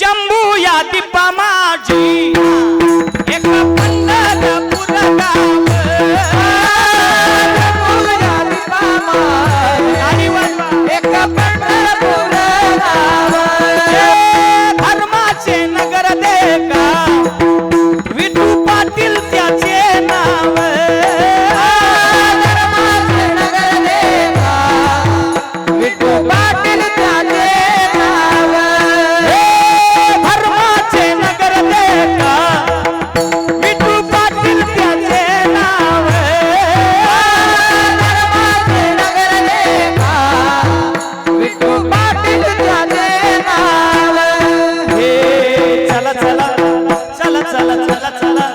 जम्बू या दीपा माझी. chala, chala, chala.